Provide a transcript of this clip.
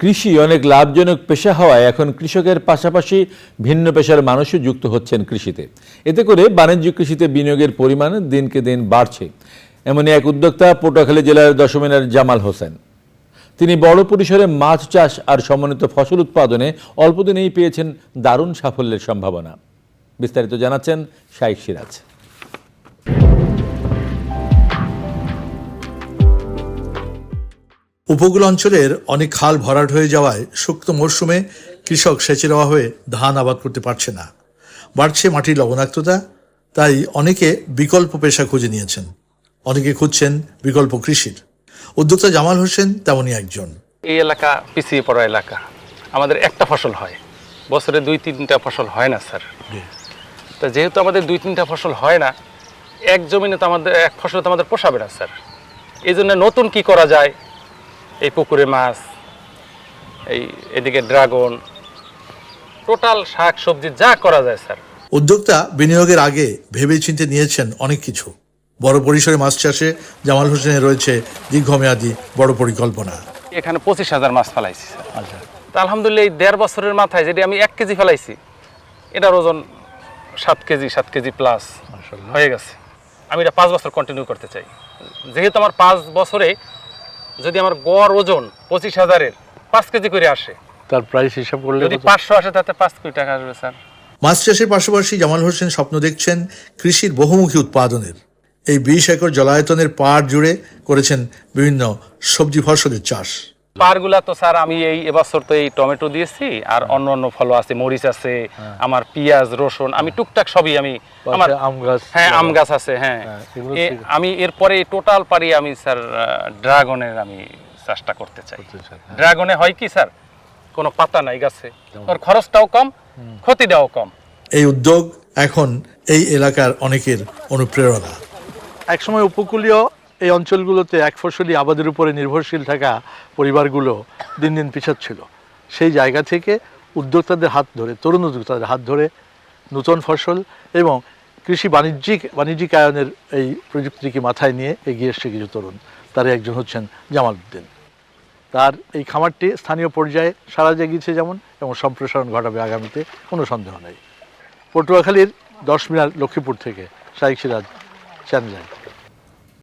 কৃষি অনেক লাভজনক পেশা হওয়ায় এখন কৃষকের পাশাপাশি ভিন্ন পেশার মানুষও যুক্ত হচ্ছেন কৃষিতে। এতে করে বাণিজ্যিক কৃষিতে বিনিয়োগের পরিমাণ দিনকে দিন বাড়ছে। এমনই এক উদ্যোক্তা পটুয়াখালী জেলার দশমিনার জামাল হোসেন। তিনি বড় পরিসরে মাছ চাষ আর সমন্বিত ফসল উৎপাদনে অল্পদিনেই পেয়েছেন দারুণ সাফল্যের সম্ভাবনা। বিস্তারিত জানাচ্ছেন শাইক সিরাজ। উপকূল অঞ্চলের অনেক খাল ভরাট হয়ে যাওয়ায় শুক্ত মরশুমে কৃষক সেচের অভাবে ধান আবাদ করতে পারছে না। বাড়ছে মাটির লবণাক্ততা তাই অনেকে বিকল্প পেশা খুঁজে নিয়েছেন। অনেকে খুঁজছেন বিকল্প কৃষির। উদ্যোক্তা জামাল হোসেন তেমনই একজন। এই এলাকা পিছিয়ে পড়া এলাকা। আমাদের একটা ফসল হয়। বছরে দুই তিনটা ফসল হয় না স্যার। তা যেহেতু আমাদের দুই তিনটা ফসল হয় না এক জমিনে তো আমাদের এক ফসল তো আমাদের পোষাবে না স্যার। এই জন্য নতুন কি করা যায়? এই পুকুরে মাছ এই এদিকে ড্রাগন টোটাল শাক সবজি যা করা যায় স্যার। উদ্যোক্তা বিনিয়োগের আগে ভেবেচিন্তে নিয়েছেন অনেক কিছু। বড় পরিসরে মাছ চাষে জামাল হোসেনের রয়েছে দীর্ঘমেয়াদী বড় পরিকল্পনা। এখানে পঁচিশ হাজার মাছ ফেলাইছি স্যার। তা আলহামদুলিল্লাহ এই দেড় বছরের মাথায় যেটি আমি এক কেজি ফেলাইছি এটার ওজন সাত কেজি সাত কেজি প্লাস হয়ে গেছে। আমি এটা পাঁচ বছর কন্টিনিউ করতে চাই। যেহেতু আমার পাঁচ বছরে যদি আমার গড় ওজন পঁচিশ হাজারের পাঁচ কেজি করে আসে। তার প্রাইস হিসাব করলে যদি পাঁচশো আসে তাতে পাঁচ কোটি টাকা আসবে স্যার। মাছ চাষের পাশাপাশি জামাল হোসেন স্বপ্ন দেখছেন কৃষির বহুমুখী উৎপাদনের। এই বিশ একর জলায়তনের পাড় জুড়ে করেছেন বিভিন্ন সবজি ফসলের চাষ। পারগুলা তো স্যার আমি এই এবছর তো এই টমেটো দিয়েছি আর অন্য অন্য ফল আছে মরিচ আছে আমার পেঁয়াজ রসুন আমি টুকটাক সবই আমি আমার আম গাছ হ্যাঁ আম গাছ আছে হ্যাঁ। হ্যাঁ। আমি এরপরে টোটাল পারি আমি স্যার ড্রাগনের আমি চাষটা করতে চাই। হ্যাঁ। ড্রাগনে হয় কি স্যার? কোনো পাতা নাই গাছে ওর খরচটাও কম ক্ষতিটাও কম। এই উদ্যোগ এখন এই এলাকার অনেকের অনুপ্রেরণা। একসময় উপকূলীয় এই অঞ্চলগুলোতে এক ফসলি আবাদের উপরে নির্ভরশীল থাকা পরিবারগুলো দিন দিন পিছাচ্ছিল। সেই জায়গা থেকে উদ্যোক্তাদের হাত ধরে, তরুণ উদ্যোক্তাদের হাত ধরে নতুন ফসল এবং কৃষি বাণিজ্যিক, বাণিজ্যিকায়নের এই প্রযুক্তিকে মাথায় নিয়ে এগিয়ে এসছে কিছু তরুণ। তার একজন হচ্ছেন জামাল উদ্দিন। তার এই খামারটি স্থানীয় পর্যায়ে সারা জাগিয়েছে যেমন, এবং সম্প্রসারণ ঘটাবে আগামীতে, কোনো সন্দেহ নেই। পটুয়াখালীর দশ মিনার লক্ষ্মীপুর থেকে শাহিক সিরাজ চ্যানেল